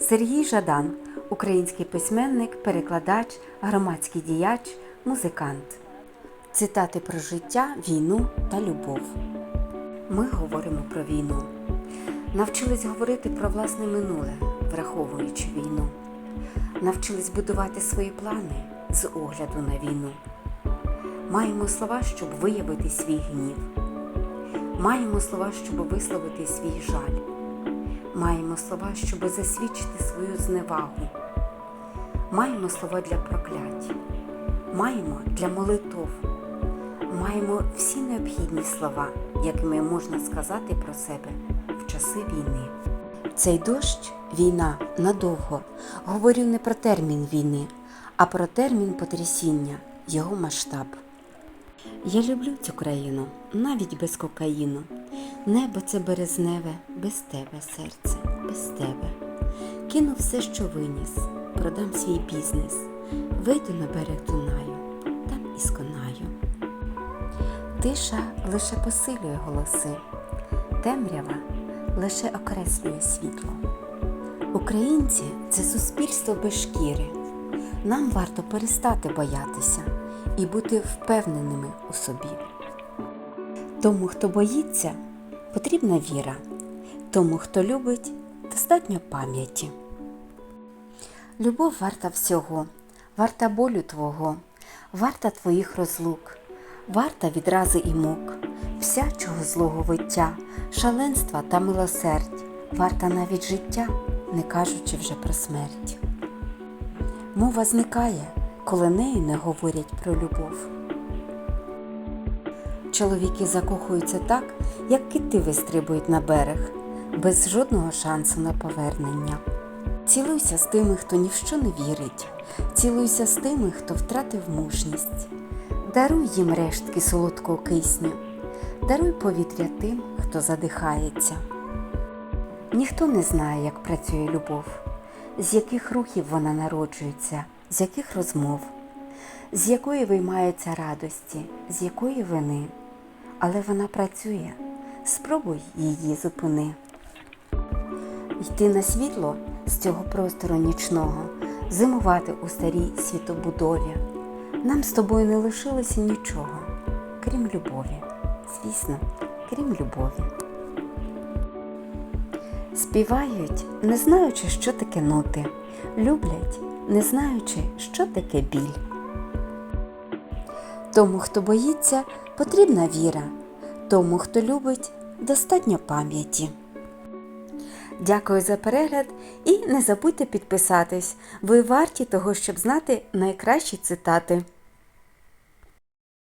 Сергій Жадан, український письменник, перекладач, громадський діяч, музикант. Цитати про життя, війну та любов. Ми говоримо про війну. Навчились говорити про власне минуле, враховуючи війну. Навчились будувати свої плани з огляду на війну. Маємо слова, щоб виявити свій гнів. Маємо слова, щоб висловити свій жаль. Маємо слова, щоб засвідчити свою зневагу. Маємо слова для проклять. Маємо для молитов. Маємо всі необхідні слова, якими можна сказати про себе в часи війни. Цей дощ війна надовго говорив не про термін війни, а про термін потрясіння, його масштаб. Я люблю цю країну, навіть без кокаїну. Небо це березневе, без тебе, серце, без тебе. Кину все, що виніс, продам свій бізнес, вийду на берег Дунаю, там і сконаю. Тиша лише посилює голоси, темрява лише окреслює світло. Українці це суспільство без шкіри. Нам варто перестати боятися і бути впевненими у собі. Тому, хто боїться, потрібна віра. Тому, хто любить, достатньо пам'яті. Любов варта всього, варта болю твого, варта твоїх розлук, варта відрази і мук, всячого злого виття, шаленства та милосердь, варта навіть життя, не кажучи вже про смерть. Мова зникає, коли нею не говорять про любов. Чоловіки закохуються так, як кити вистрибують на берег, без жодного шансу на повернення. Цілуйся з тими, хто ні в що не вірить, цілуйся з тими, хто втратив мужність. Даруй їм рештки солодкого кисню, даруй повітря тим, хто задихається. Ніхто не знає, як працює любов, з яких рухів вона народжується, з яких розмов, з якої виймаються радості, з якої вини. Але вона працює, спробуй її зупини. Йти на світло з цього простору нічного, зимувати у старій світобудові. Нам з тобою не лишилося нічого, крім любові. Звісно, крім любові. Співають, не знаючи, що таке ноти, люблять, не знаючи, що таке біль. Тому, хто боїться, потрібна віра, тому, хто любить, достатньо пам'яті. Дякую за перегляд і не забудьте підписатись. Ви варті того, щоб знати найкращі цитати.